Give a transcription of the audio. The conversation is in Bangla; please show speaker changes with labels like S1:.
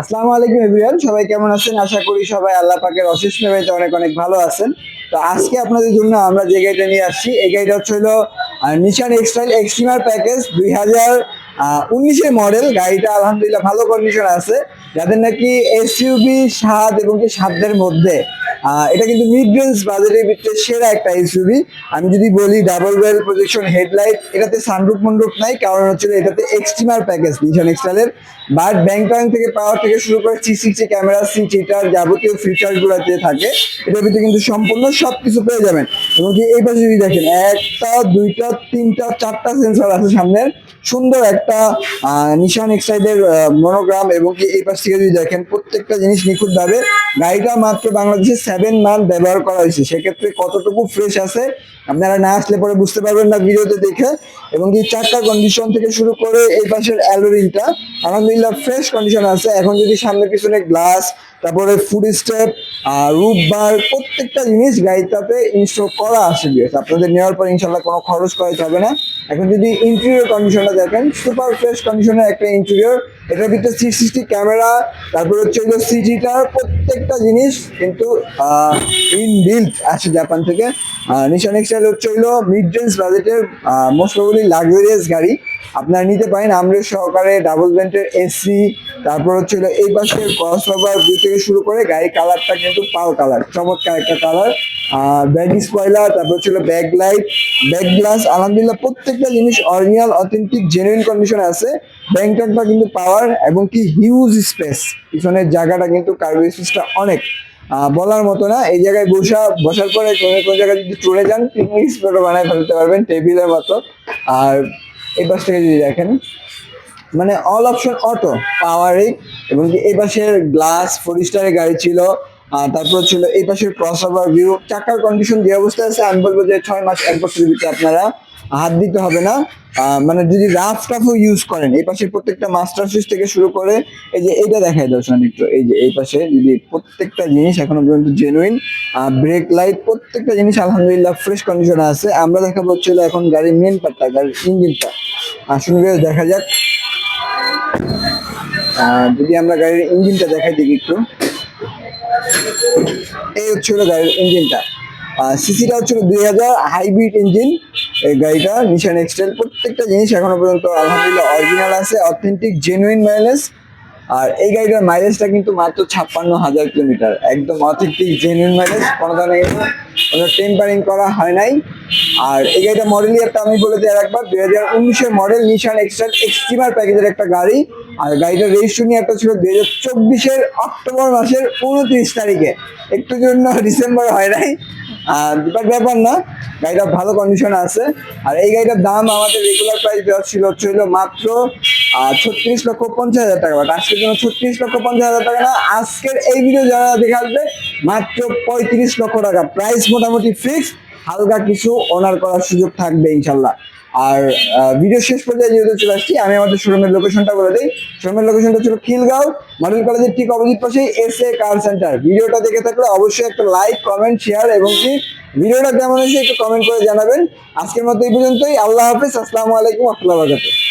S1: আসসালামু আলাইকুম এভরিওয়ান, সবাই কেমন আছেন? আশা করি সবাই আল্লাহ পাকের অশেষ মেবাইতে অনেক অনেক ভালো আছেন। তো আজকে আপনাদের জন্য আমরা যে গাড়িটা নিয়ে আসছি, এই গাড়িটা হচ্ছে হলো নিশান এক্সটাইল এক্সট্রিমার প্যাকেজ দুই হাজার উনিশের মডেল গাড়িটা আলহামদুলিল্লাহ ভালো কন্ডিশন আছে। যাদের নাকি এসইউবি স্বাদ এবং কি সাধ্যের মধ্যে। এটা কিন্তু মিড রেঞ্জ বাজেটের ভিতরে সেরা একটা এসইউবি আমি যদি বলি ডাবল ওয়েল প্রজেকশন হেডলাইট এটাতে সানরুফ মন্ডুপ নাই, কারণ হচ্ছে এটাতে এক্সট্রিমার প্যাকেজ নিশান এক্সটাইলের বাট ব্যাংক থেকে পাওয়ার থেকে শুরু করে three sixty camera seat heater যাবতীয় ফিচারগুলো যে থাকে, এটার ভিতরে কিন্তু সম্পূর্ণ সবকিছু পেয়ে যাবেন। এবং কি এই পাশে যদি দেখেন, একটা, দুইটা, তিনটা, চারটা সেন্সর আছে সামনের। সুন্দর একটা নিশান এক্সাইডের মনোগ্রাম এবং কি এই পাশ থেকে যদি দেখেন, প্রত্যেকটা জিনিস নিখুঁতভাবে। গাড়িটা মাত্র বাংলাদেশে সেভেন মান্থ ব্যবহার করা হয়েছে। সেক্ষেত্রে কতটুকু ফ্রেশ আছে, আপনারা না আসলে পরে বুঝতে পারবেন না ভিডিওতে দেখে। এবং এই চারটা কন্ডিশন থেকে শুরু করে এই পাশের অ্যালোরিনটা আলহামদুলিল্লাহ ফ্রেশ কন্ডিশন আছে। এখন যদি সামনে পিছনে গ্লাস তারপরে ফুড স্টেপ রুফ বার প্রত্যেকটা জিনিস গাড়িটাতে ইনস্টল করা আছে বিএস আপনাদের নেওয়ার পর ইনশাল্লাহ কোনো খরচ করাইতে হবে না। এখন যদি ইন্টেরিয়র কন্ডিশনটা দেখেন সুপার ফ্রেশ কন্ডিশনের একটা ইন্টেরিয়র এটার ভিতরে সিক্সটি ক্যামেরা তারপরে হচ্ছে হলো সিটিটার প্রত্যেকটা জিনিস কিন্তু ইন আসে জাপান থেকে। নিশান এক্সটাইল হচ্ছে হলো মিড রেঞ্জ বাজেটের মোস্ট প্রবলি লাক্সারিয়াস গাড়ি। আপনারা নিতে পারেন আমরের সহকারে ডাবল ভেন্টের এসি তারপর হচ্ছে এই পাশে ক্রস ওভার থেকে শুরু করে গাড়ির কালারটা কিন্তু পাল কালার, চমৎকার একটা কালার। ব্যাগ স্পয়লার, তারপর হচ্ছে ব্যাক লাইট ব্যাক গ্লাস, আলহামদুলিল্লাহ প্রত্যেকটা জিনিস অরিজিনাল অথেন্টিক জেনুইন কন্ডিশনে আছে। ব্যাংকটা কিন্তু পাওয়ার এবং কি হিউজ স্পেস পিছনের জায়গাটা কিন্তু কার্বো স্পেসটা অনেক। বলার মতো না, এই জায়গায় বসা, বসার পরে কোনো কোনো জায়গায় যদি চলে যান পিকনিক স্পটও বানায় ফেলতে পারবেন টেবিলের মতো। আর এই পাশ থেকে যদি দেখেন মানে অল অপশন অটো পাওয়ারিং এবং এই পাশের গ্লাস ফোর স্টারের গাড়ি ছিল তারপর ছিল এই পাশের ক্রস ওভার ভিউ চাকার কন্ডিশন যে অবস্থায় আছে, আমি বলব যে ছয় মাস, এক বছরের ভিতরে আপনারা হাত দিতে হবে না। মানে যদি রাফ টাফও ইউজ করেন, এই পাশে প্রত্যেকটা মাস্টার সুইচ থেকে শুরু করে, এই যে এইটা দেখাই দর্শন একটু এই যে এই পাশে যদি প্রত্যেকটা জিনিস এখনও পর্যন্ত জেনুইন ব্রেক লাইট প্রত্যেকটা জিনিস আলহামদুলিল্লাহ ফ্রেশ কন্ডিশনে আছে। আমরা দেখাবো হচ্ছিল এখন গাড়ির মেন পার্টটা গাড়ির ইঞ্জিনটা আসুন দেখা যাক। যদি আমরা গাড়ির ইঞ্জিনটা দেখাই দিকে একটু। এই হচ্ছে হলো গাড়ির ইঞ্জিনটা। সিসিটা হচ্ছে দুই হাজার হাইব্রিড ইঞ্জিন। এই গাড়িটা নিশান এক্সটেল প্রত্যেকটা জিনিস এখনও পর্যন্ত আলহামদুলিল্লাহ অরিজিনাল আছে অথেন্টিক জেনুইন মাইলেজ আর এই গাড়িটার মাইলেজটা কিন্তু মাত্র ছাপ্পান্ন হাজার কিলোমিটার। একদম অথেন্টিক জেনুইন মাইলেজ কোনো ধরনের কোনো টেম্পারিং করা হয় নাই। আর এই গাড়িটা মডেল একটা আমি বলে দিই একবার দুই হাজার উনিশের মডেল নিশান এক্সট্রা এক্সট্রিমার প্যাকেজের একটা গাড়ি। আর গাড়িটার রেজিস্ট্রেশন একটা ছিল দুই হাজার চব্বিশের অক্টোবর মাসের উনত্রিশ তারিখে। একটু জন্য ডিসেম্বর হয় নাই। বাট ব্যাপার না, গাড়িটা ভালো কন্ডিশন আছে। আর এই গাড়িটার দাম আমাদের রেগুলার প্রাইস দেওয়া ছিল হলো মাত্র ছত্রিশ লক্ষ পঞ্চাশ হাজার টাকা। বাট আজকের জন্য ছত্রিশ লক্ষ পঞ্চাশ হাজার টাকা না, আজকের এই ভিডিও যারা দেখে মাত্র পঁয়ত্রিশ লক্ষ টাকা। প্রাইস মোটামুটি ফিক্স হালকা কিছু অনার করার সুযোগ থাকবে ইনশাল্লাহ। আর ভিডিও শেষ পর্যায়ে যেহেতু চলে আসছি, আমি আমাদের শোরুমের লোকেশনটা বলে দিই। শোরুমের লোকেশনটা ছিল খিলগাঁও মডেল কলেজের ঠিক অপোজিট পাশে এস এ কার সেন্টার ভিডিওটা দেখে থাকলে অবশ্যই একটা লাইক কমেন্ট শেয়ার এবং কি ভিডিওটা কেমন হয়েছে একটু কমেন্ট করে জানাবেন। আজকের মতো এই পর্যন্তই। আল্লাহ হাফিজ। আসসালামু আলাইকুম। আহমতুল্লাহ